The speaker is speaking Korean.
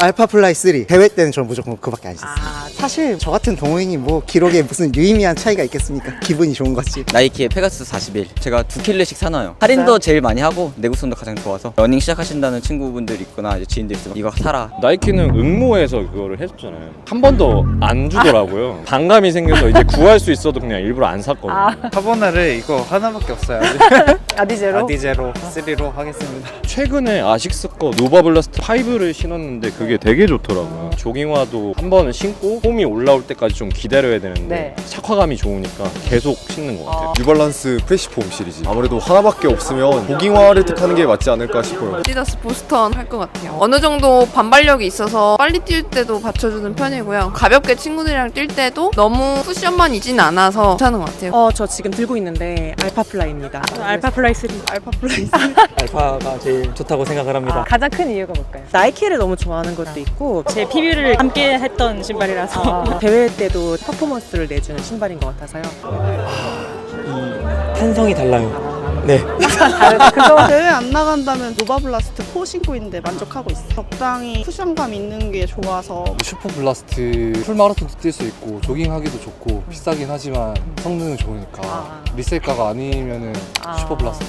알파 플라이 3 대회 때는 저는 무조건 그밖에 안 신어요. 아, 사실 저 같은 동호인이 뭐 기록에 무슨 유의미한 차이가 있겠습니까? 기분이 좋은 거지. 나이키의 페가스 41 제가 두 킬레씩 사놔요 할인도 제일 많이 하고 내구성도 가장 좋아서 러닝 시작하신다는 친구분들 있거나 이제 지인들 있으면 이거 사라 나이키는 응모해서 그거를 해줬잖아요. 한 번도 안 주더라고요. 반감이 생겨서 이제 구할 수 있어도 그냥 일부러 안 샀거든요. 아. 카보나를 이거 하나밖에 없어요. 아디제로? 아디제로 3로 하겠습니다. 최근에 아식스 거 노바 블라스트 5를 신었는데 그게 되게 좋더라고요. 조깅화도 한 번은 신고 폼이 올라올 때까지 좀 기다려야 되는데 네. 착화감이 좋으니까 계속 신는 것 같아요. 어. 뉴발란스 프레시폼 시리즈 아무래도 하나밖에 없으면 보깅화를 택하는 게 맞지 않을까 싶어요 아디다스 부스턴 할 것 같아요. 어느 정도 반발력이 있어서 빨리 뛸 때도 받쳐주는 편이고요. 가볍게 친구들이랑 뛸 때도 너무 쿠션만 이진 않아서 괜찮은 것 같아요. 어, 저 지금 들고 있는데 알파플라입니다. 알파플라 이 3. 알파플라이 알파가 제일 좋다고 생각을 합니다. 아, 가장 큰 이유가 뭘까요? 나이키를 너무 좋아하는 것도 있고 제 PB를 함께 했던 신발이라서 아, 대회 때도 퍼포먼스를 내주는 신발인 것 같아서요. 이 탄성이 달라요. 네. 그거 대회 안 나간다면 노바블라스트 4 신고 있는데 만족하고 있어. 적당히 쿠션감 있는 게 좋아서 슈퍼 블라스트 풀마라톤도 뛸 수 있고 조깅하기도 좋고 비싸긴 하지만 성능은 좋으니까 아. 리셀가가 아니면은 아. 슈퍼 블라스트